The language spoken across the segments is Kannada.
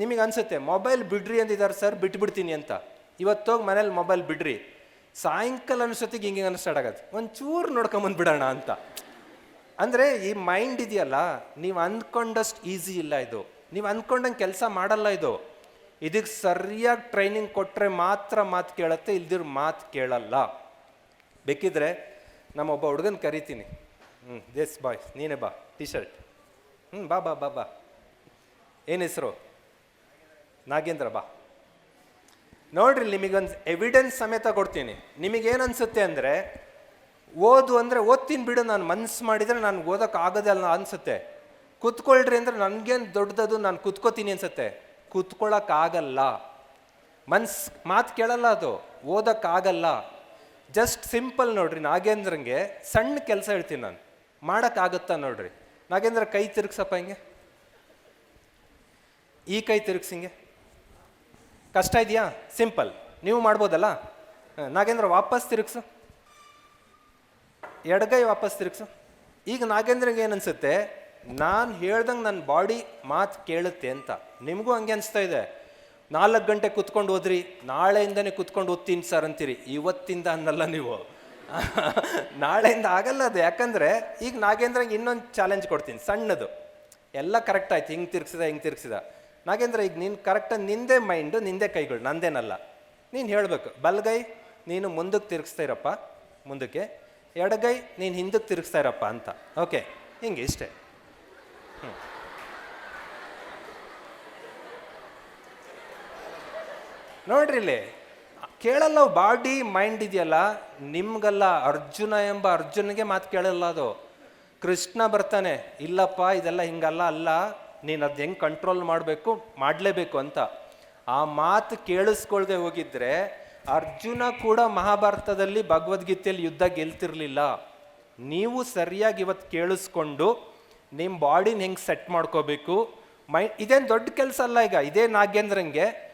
ನಿಮಗೆ ಅನ್ಸುತ್ತೆ, ಮೊಬೈಲ್ ಬಿಡ್ರಿ ಅಂದಿದ್ದಾರೆ ಸರ್, ಬಿಟ್ಬಿಡ್ತೀನಿ ಅಂತ. ಇವತ್ತೋಗಿ ಮನೇಲಿ ಮೊಬೈಲ್ ಬಿಡ್ರಿ. ಸಾಯಂಕಾಲ ಅನ್ಸೊತ್ತಿಗೆ ಹಿಂಗೆ ಹಿಂಗೆ ಸ್ಟಾರ್ಟ್ ಆಗತ್ತೆ ಒಂಚೂರು ನೋಡ್ಕೊಂಬಂದ್ಬಿಡೋಣ ಅಂತ. ಅಂದರೆ ಈ ಮೈಂಡ್ ಇದೆಯಲ್ಲ, ನೀವು ಅಂದ್ಕೊಂಡಷ್ಟು ಈಸಿ ಇಲ್ಲ ಇದು. ನೀವು ಅಂದ್ಕೊಂಡಂಗೆ ಕೆಲಸ ಮಾಡಲ್ಲ ಇದು. ಇದಕ್ಕೆ ಸರಿಯಾಗಿ ಟ್ರೈನಿಂಗ್ ಕೊಟ್ಟರೆ ಮಾತ್ರ ಮಾತು ಕೇಳುತ್ತೆ, ಇಲ್ದಿರ ಮಾತು ಕೇಳಲ್ಲ. ಬೇಕಿದ್ರೆ ನಮ್ಮೊಬ್ಬ ಹುಡುಗನ ಕರಿತೀನಿ. ಹ್ಞೂ ಎಸ್ ಬಾಯ್ ನೀನೇ ಬಾ ಟಿ ಶರ್ಟ್ ಹ್ಞೂ ಬಾ ಬಾ ಬಾ ಬಾ. ಏನು ಹೆಸರು? ನಾಗೇಂದ್ರ ಬಾ. ನೋಡ್ರಿ, ನಿಮಗೊಂದು ಎವಿಡೆನ್ಸ್ ಸಮೇತ ಕೊಡ್ತೀನಿ. ನಿಮಗೇನು ಅನ್ಸುತ್ತೆ ಅಂದರೆ, ಓದು ಅಂದರೆ ಓದ್ತೀನಿ ಬಿಡು, ನಾನು ಮನ್ಸು ಮಾಡಿದರೆ ನಾನು ಓದೋಕೆ ಅಲ್ಲ ಅನ್ಸುತ್ತೆ. ಕುತ್ಕೊಳ್ರಿ ಅಂದರೆ ನನಗೇನು ದೊಡ್ಡದದು ನಾನು ಕುತ್ಕೋತೀನಿ ಅನಿಸುತ್ತೆ. ಕುತ್ಕೊಳ್ಳೋಕ್ಕಾಗಲ್ಲ ಮನ್ಸ್, ಮಾತು ಕೇಳಲ್ಲ ಅದು. ಓದೋಕ್ಕಾಗಲ್ಲ ಜಸ್ಟ್ ಸಿಂಪಲ್ ನೋಡ್ರಿ, ನಾಗೇಂದ್ರಂಗೆ ಸಣ್ಣ ಕೆಲಸ ಹೇಳ್ತೀನಿ ನಾನು. ಮಾಡೋಕ್ಕಾಗುತ್ತಾ ನೋಡ್ರಿ. ನಾಗೇಂದ್ರ ಕೈ ತಿರುಗ್ಸಪ್ಪ ಹಿಂಗೆ. ಈ ಕೈ ತಿರುಗ್ಸಿಂಗೆ ಕಷ್ಟ ಇದೆಯಾ? ಸಿಂಪಲ್ ನೀವು ಮಾಡ್ಬೋದಲ್ಲ? ನಾಗೇಂದ್ರ, ವಾಪಸ್ ತಿರುಗಿಸು. ಎಡಗೈ ವಾಪಸ್ ತಿರುಗಿಸು. ಈಗ ನಾಗೇಂದ್ರಗೆ ಏನು ಅನ್ಸುತ್ತೆ ನಾನು ಹೇಳ್ದಂಗೆ ನನ್ನ ಬಾಡಿ ಮಾತು ಕೇಳುತ್ತೆ ಅಂತ. ನಿಮಗೂ ಹಂಗೆ ಅನಿಸ್ತಾ ಇದೆ. ನಾಲ್ಕು ಗಂಟೆ ಕುತ್ಕೊಂಡು ಓದ್ರಿ ನಾಳೆಯಿಂದನೇ ಕುತ್ಕೊಂಡು ಓದ್ತೀನಿ ಸರ್ ಅಂತೀರಿ. ಇವತ್ತಿಂದ ಅನ್ನಲ್ಲ ನೀವು. ನಾಳೆಯಿಂದ ಆಗಲ್ಲ ಅದು. ಯಾಕಂದರೆ ಈಗ ನಾಗೇಂದ್ರಂಗೆ ಇನ್ನೊಂದು ಚಾಲೆಂಜ್ ಕೊಡ್ತೀನಿ, ಸಣ್ಣದು. ಎಲ್ಲ ಕರೆಕ್ಟ್ ಆಯ್ತು. ಹಿಂಗೆ ತಿರ್ಗಿಸಿದ, ಹಿಂಗೆ ತಿರ್ಗ್ಸಿದ. ನಾಗೇಂದ್ರ, ಈಗ ನೀನು ಕರೆಕ್ಟಾಗಿ ನಿಂದೇ ಮೈಂಡು ನಿಂದೆ ಕೈಗಳು, ನಂದೇನಲ್ಲ. ನೀನು ಹೇಳಬೇಕು, ಬಲಗೈ, ನೀನು ಮುಂದಕ್ಕೆ ತಿರುಗಿಸ್ತಾ ಇರಪ್ಪ, ಮುಂದಕ್ಕೆ. ಎಡಗೈ, ನೀನು ಹಿಂದಕ್ಕೆ ತಿರುಗಿಸ್ತಾ ಇರಪ್ಪ ಅಂತ. ಓಕೆ ಹಿಂಗೆ ಇಷ್ಟೇ. ಹ್ಞೂ ನೋಡ್ರಿ ಇಲ್ಲಿ, ಕೇಳಲ್ಲ ಬಾಡಿ ಮೈಂಡ್ ಇದೆಯಲ್ಲ, ನಿಮ್ಗಲ್ಲ, ಅರ್ಜುನ ಎಂಬ ಅರ್ಜುನಿಗೆ ಮಾತು ಕೇಳಲ್ಲ ಅದು. ಕೃಷ್ಣ ಬರ್ತಾನೆ, ಇಲ್ಲಪ್ಪ, ಇದೆಲ್ಲ ಹಿಂಗಲ್ಲ, ಅಲ್ಲ. ನೀನು ಅದು ಹೆಂಗೆ ಕಂಟ್ರೋಲ್ ಮಾಡಬೇಕು? ಮಾಡಲೇಬೇಕು ಅಂತ. ಆ ಮಾತು ಕೇಳಿಸ್ಕೊಳ್ದೆ ಹೋಗಿದ್ರೆ ಅರ್ಜುನ ಕೂಡ ಮಹಾಭಾರತದಲ್ಲಿ ಭಗವದ್ಗೀತೆಯಲ್ಲಿ ಯುದ್ಧ ಗೆಲ್ತಿರ್ಲಿಲ್ಲ. ನೀವು ಸರಿಯಾಗಿ ಇವತ್ತು ಕೇಳಿಸ್ಕೊಂಡು ನಿಮ್ಮ ಬಾಡಿನ ಹೆಂಗೆ ಸೆಟ್ ಮಾಡ್ಕೋಬೇಕು? ಮೈ, ಇದೇನು ದೊಡ್ಡ ಕೆಲಸ ಅಲ್ಲ ಈಗ. ಇದೇ ನಾಗೇಂದ್ರಂಗೆ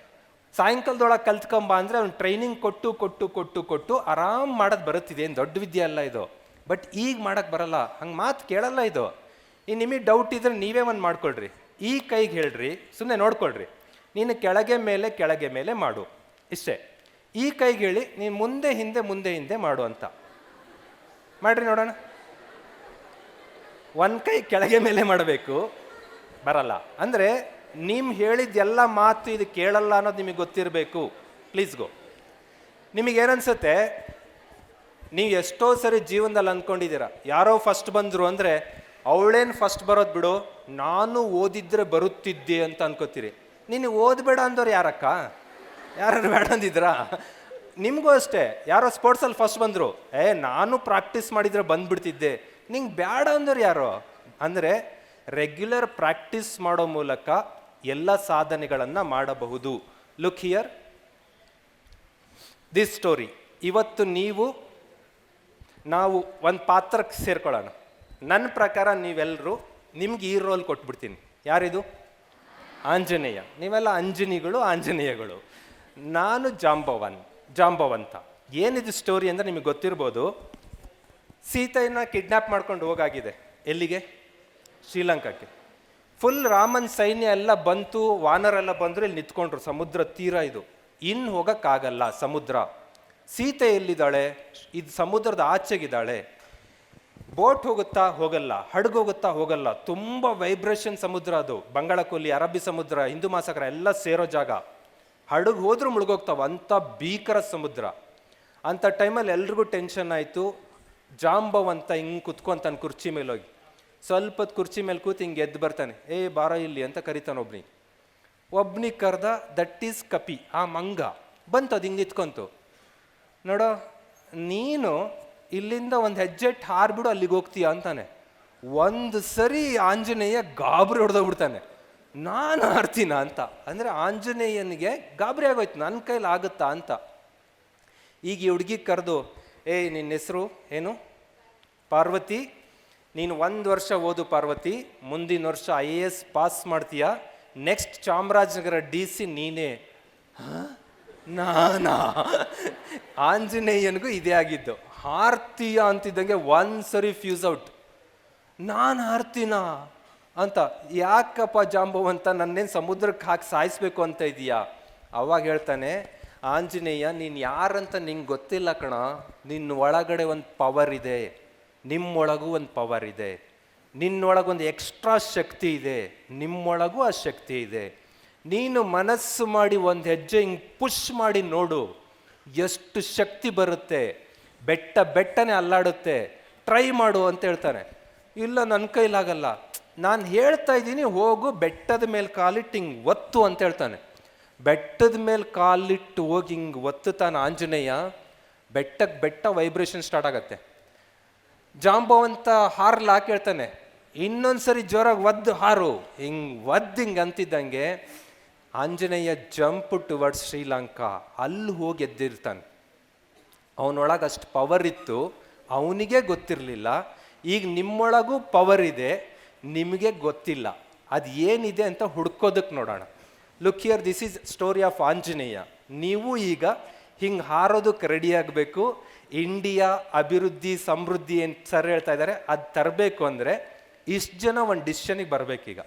ಸಾಯಂಕಾಲದೊಳಗೆ ಕಲ್ತ್ಕೊಂಬ ಅಂದರೆ ಅವ್ನು ಟ್ರೈನಿಂಗ್ ಕೊಟ್ಟು ಕೊಟ್ಟು ಕೊಟ್ಟು ಕೊಟ್ಟು ಆರಾಮ್ ಮಾಡೋದು ಬರುತ್ತಿದೆ. ಏನು ದೊಡ್ಡ ವಿದ್ಯೆ ಅಲ್ಲ ಇದು. ಬಟ್ ಈಗ ಮಾಡೋಕ್ಕೆ ಬರಲ್ಲ. ಹಂಗೆ ಮಾತು ಕೇಳಲ್ಲ ಇದು. ಈ ನಿಮಗೆ ಡೌಟ್ ಇದ್ರೆ ನೀವೇ ಒಂದು ಮಾಡ್ಕೊಳ್ರಿ. ಈ ಕೈಗೆ ಹೇಳ್ರಿ ಸುಮ್ಮನೆ ನೋಡ್ಕೊಳ್ರಿ. ನೀನು ಕೆಳಗೆ ಮೇಲೆ ಕೆಳಗೆ ಮೇಲೆ ಮಾಡು. ಇಷ್ಟೇ. ಈ ಕೈಗೆ ಹೇಳಿ, ನೀನು ಮುಂದೆ, ಹಿಂದೆ ಮುಂದೆ, ಹಿಂದೆ ಮಾಡು ಅಂತ. ಮಾಡ್ರಿ ನೋಡೋಣ. ಒಂದು ಕೈ ಕೆಳಗೆ ಮೇಲೆ ಮಾಡಬೇಕು, ಬರಲ್ಲ. ಅಂದರೆ ನೀವು ಹೇಳಿದ್ದೆಲ್ಲ ಮಾತು ಇದು ಕೇಳಲ್ಲ ಅನ್ನೋದು ನಿಮಗೆ ಗೊತ್ತಿರಬೇಕು. ಪ್ಲೀಸ್ ಗೋ ನಿಮಗೇನನ್ಸುತ್ತೆ ನೀವು ಎಷ್ಟೋ ಸರಿ ಜೀವನದಲ್ಲಿ ಅಂದ್ಕೊಂಡಿದ್ದೀರ ಯಾರೋ ಫಸ್ಟ್ ಬಂದರು ಅಂದರೆ ಅವಳೇನು ಫಸ್ಟ್ ಬರೋದು ಬಿಡು, ನಾನು ಓದಿದ್ರೆ ಬರುತ್ತಿದ್ದೆ ಅಂತ ಅನ್ಕೋತೀರಿ. ನೀನು ಓದಬೇಡ ಅಂದವ್ರು ಯಾರಕ್ಕ? ಯಾರು ಬೇಡ ಅಂದಿದ್ರಾ? ನಿಮಗೂ ಅಷ್ಟೇ, ಯಾರೋ ಸ್ಪೋರ್ಟ್ಸಲ್ಲಿ ಫಸ್ಟ್ ಬಂದರು. ಏ, ನಾನು ಪ್ರಾಕ್ಟೀಸ್ ಮಾಡಿದರೆ ಬಂದ್ಬಿಡ್ತಿದ್ದೆ. ನಿಂಗೆ ಬೇಡ ಅಂದರು ಯಾರೋ? ಅಂದರೆ ರೆಗ್ಯುಲರ್ ಪ್ರಾಕ್ಟೀಸ್ ಮಾಡೋ ಮೂಲಕ ಎಲ್ಲ ಸಾಧನೆಗಳನ್ನು ಮಾಡಬಹುದು. ಲುಕ್ ಹಿಯರ್ ದಿಸ್ ಸ್ಟೋರಿ ಇವತ್ತು ನೀವು, ನಾವು ಒಂದು ಪಾತ್ರಕ್ಕೆ ಸೇರ್ಕೊಳ್ಳೋಣ. ನನ್ನ ಪ್ರಕಾರ ನೀವೆಲ್ಲರೂ ನಿಮ್ಗೆ ಈ ರೋಲ್ ಕೊಟ್ಬಿಡ್ತೀನಿ. ಯಾರಿದು? ಆಂಜನೇಯ. ನೀವೆಲ್ಲ ಅಂಜನಿಗಳು, ಆಂಜನೇಯಗಳು. ನಾನು ಜಾಂಬವನ್, ಜಾಂಬವಂತ. ಏನಿದು ಸ್ಟೋರಿ ಅಂದರೆ ನಿಮಗೆ ಗೊತ್ತಿರ್ಬೋದು, ಸೀತೆಯನ್ನು ಕಿಡ್ನ್ಯಾಪ್ ಮಾಡ್ಕೊಂಡು ಹೋಗಾಗಿದೆ. ಎಲ್ಲಿಗೆ? ಶ್ರೀಲಂಕಾಕ್ಕೆ. ಫುಲ್ ರಾಮನ್ ಸೈನ್ಯ ಎಲ್ಲ ಬಂತು ವಾನರೆಲ್ಲ ಬಂದರು, ಇಲ್ಲಿ ನಿಂತ್ಕೊಂಡ್ರು. ಸಮುದ್ರ ತೀರ ಇದು. ಇನ್ನು ಹೋಗೋಕ್ಕಾಗಲ್ಲ ಸಮುದ್ರ. ಸೀತೆ ಎಲ್ಲಿದ್ದಾಳೆ? ಇದು ಸಮುದ್ರದ ಆಚೆಗಿದ್ದಾಳೆ. ಬೋಟ್ ಹೋಗುತ್ತಾ ಹೋಗಲ್ಲ ಹಡಗು ಹೋಗುತ್ತಾ ಹೋಗಲ್ಲ, ತುಂಬ ವೈಬ್ರೇಷನ್ ಸಮುದ್ರ ಅದು. ಬಂಗಾಳಕೊಲ್ಲಿ, ಅರಬ್ಬಿ ಸಮುದ್ರ, ಹಿಂದೂ ಮಹಾಸಾಗರ ಎಲ್ಲ ಸೇರೋ ಜಾಗ. ಹಡಗು ಹೋದ್ರೂ ಮುಳುಗೋಗ್ತಾವ, ಅಂಥ ಭೀಕರ ಸಮುದ್ರ. ಅಂಥ ಟೈಮಲ್ಲಿ ಎಲ್ರಿಗೂ ಟೆನ್ಷನ್ ಆಯಿತು. ಜಾಂಬವ್ ಅಂತ ಹಿಂಗೆ ಕುತ್ಕೊಂತಾನೆ ಕುರ್ಚಿ ಮೇಲೆ ಹೋಗಿ ಸ್ವಲ್ಪ ಹೊತ್ತು ಕುರ್ಚಿ ಮೇಲೆ ಕೂತು ಹಿಂಗೆ ಎದ್ದು ಬರ್ತಾನೆ. ಏ, ಬಾರ ಇಲ್ಲಿ ಅಂತ ಕರಿತಾನೆ ಒಬ್ನಿ ಒಬ್ನಿಗೆ ಕರೆದ ದಟ್ ಈಸ್ ಕಪಿ, ಆ ಮಂಗ. ಬಂತು, ಅದು ಹಿಂಗೆ ನಿತ್ಕೊಂತು. ನೋಡೋ, ನೀನು ಇಲ್ಲಿಂದ ಒಂದು ಹೆಜ್ಜೆ ಹಾರ್ಬಿಡು ಅಲ್ಲಿಗೆ ಹೋಗ್ತೀಯ ಅಂತಾನೆ. ಒಂದು ಸರಿ ಆಂಜನೇಯ ಗಾಬರಿ ಹೊಡೆದೋಗ್ಬಿಡ್ತಾನೆ. ನಾನು ಹಾರ್ತೀನ ಅಂತ. ಅಂದರೆ ಆಂಜನೇಯನಿಗೆ ಗಾಬರಿ ಆಗೋಯ್ತು. ನನ್ನ ಕೈಲಿ ಆಗುತ್ತಾ ಅಂತ. ಈಗ ಈ ಹುಡುಗಿ ಕರೆದು ಏಯ್ ನಿನ್ನ ಹೆಸರು? ಏನು? ಪಾರ್ವತಿ? ನೀನು ಒಂದು ವರ್ಷ ಓದು ಪಾರ್ವತಿ. ಮುಂದಿನ ವರ್ಷ ಐ ಎ ಎಸ್ ಪಾಸ್ ಮಾಡ್ತೀಯಾ? ನೆಕ್ಸ್ಟ್ ಚಾಮರಾಜನಗರ ಡಿ ಸಿ ನೀನೇ. ಹ? ನಾನಾ? ಆಂಜನೇಯನಿಗೂ ಇದೇ ಆಗಿದ್ದು. ಆರ್ತಿಯ ಅಂತಿದ್ದಂಗೆ ಒನ್ ಸರಿ ಫ್ಯೂಸ್ ಔಟ್ ನಾನು ಆರ್ತಿನ? ಅಂತ, ಯಾಕಪ್ಪ ಜಾಂಬವಂತ ನನ್ನೇನು ಸಮುದ್ರಕ್ಕೆ ಹಾಕಿ ಸಾಯಿಸ್ಬೇಕು ಅಂತ ಇದೀಯಾ ಅವಾಗ ಹೇಳ್ತಾನೆ, ಆಂಜನೇಯ, ನೀನು ಯಾರಂತ ನಿಂಗೆ ಗೊತ್ತಿಲ್ಲ ಕಣ ನಿನ್ನ ಒಳಗಡೆ ಒಂದು ಪವರ್ ಇದೆ. ನಿಮ್ಮೊಳಗೂ ಒಂದು ಪವರ್ ಇದೆ. ನಿನ್ನೊಳಗೊಂದು ಎಕ್ಸ್ಟ್ರಾ ಶಕ್ತಿ ಇದೆ. ನಿಮ್ಮೊಳಗೂ ಆ ಶಕ್ತಿ ಇದೆ. ನೀನು ಮನಸ್ಸು ಮಾಡಿ ಒಂದು ಹೆಜ್ಜೆ ಹಿಂಗೆ ಪುಷ್ ಮಾಡಿ ನೋಡು. ಎಷ್ಟು ಶಕ್ತಿ ಬರುತ್ತೆ. ಬೆಟ್ಟ ಬೆಟ್ಟನೆ ಅಲ್ಲಾಡುತ್ತೆ. ಟ್ರೈ ಮಾಡು ಅಂತ ಹೇಳ್ತಾನೆ ಇಲ್ಲ ನನ್ನ ಕೈಲಾಗಲ್ಲ. ನಾನು ಹೇಳ್ತಾ ಇದ್ದೀನಿ, ಹೋಗು, ಬೆಟ್ಟದ ಮೇಲೆ ಕಾಲಿಟ್ಟು ಹಿಂಗೆ ಒತ್ತು ಅಂತ ಹೇಳ್ತಾನೆ. ಬೆಟ್ಟದ ಮೇಲೆ ಕಾಲಿಟ್ಟು ಹೋಗಿ ಹಿಂಗೆ ಒತ್ತುತ್ತಾನೆ ಆಂಜನೇಯ. ಬೆಟ್ಟಕ್ಕೆ ಬೆಟ್ಟ ವೈಬ್ರೇಷನ್ ಸ್ಟಾರ್ಟ್ ಆಗತ್ತೆ. ಜಾಂಬವಂತ ಹಾರ್ಲ ಹಾಕಿ ಹೇಳ್ತಾನೆ, ಇನ್ನೊಂದ್ಸರಿ ಜೋರಾಗಿ ಒದ್ದು ಹಾರು. ಹಿಂಗೆ ಒದ್ದು ಹಿಂಗೆ ಅಂತಿದ್ದಂಗೆ ಆಂಜನೇಯ ಜಂಪ್ ಟುವರ್ಡ್ಸ್ ಶ್ರೀಲಂಕಾ, ಅಲ್ಲಿ ಹೋಗಿ ಎದ್ದಿರ್ತಾನೆ. ಅವನೊಳಗೆ ಅಷ್ಟು ಪವರ್ ಇತ್ತು, ಅವನಿಗೆ ಗೊತ್ತಿರಲಿಲ್ಲ. ಈಗ ನಿಮ್ಮೊಳಗೂ ಪವರ್ ಇದೆ, ನಿಮಗೆ ಗೊತ್ತಿಲ್ಲ. ಅದು ಏನಿದೆ ಅಂತ ಹುಡ್ಕೋದಕ್ಕೆ ನೋಡೋಣ. Look here this is story of Anjaneya. ನೀವು ಈಗ ಹಿಂಗೆ ಹಾರೋದಕ್ಕೆ ರೆಡಿ ಆಗಬೇಕು. ಇಂಡಿಯಾ ಅಭಿವೃದ್ಧಿ, ಸಮೃದ್ಧಿ ಏನು ಸರ್ ಹೇಳ್ತಾ ಇದ್ದಾರೆ ಅದು ತರಬೇಕು ಅಂದರೆ ಇಷ್ಟು ಜನ ಒಂದು ಡಿಸಿಷನಿಗೆ ಬರಬೇಕೀಗ.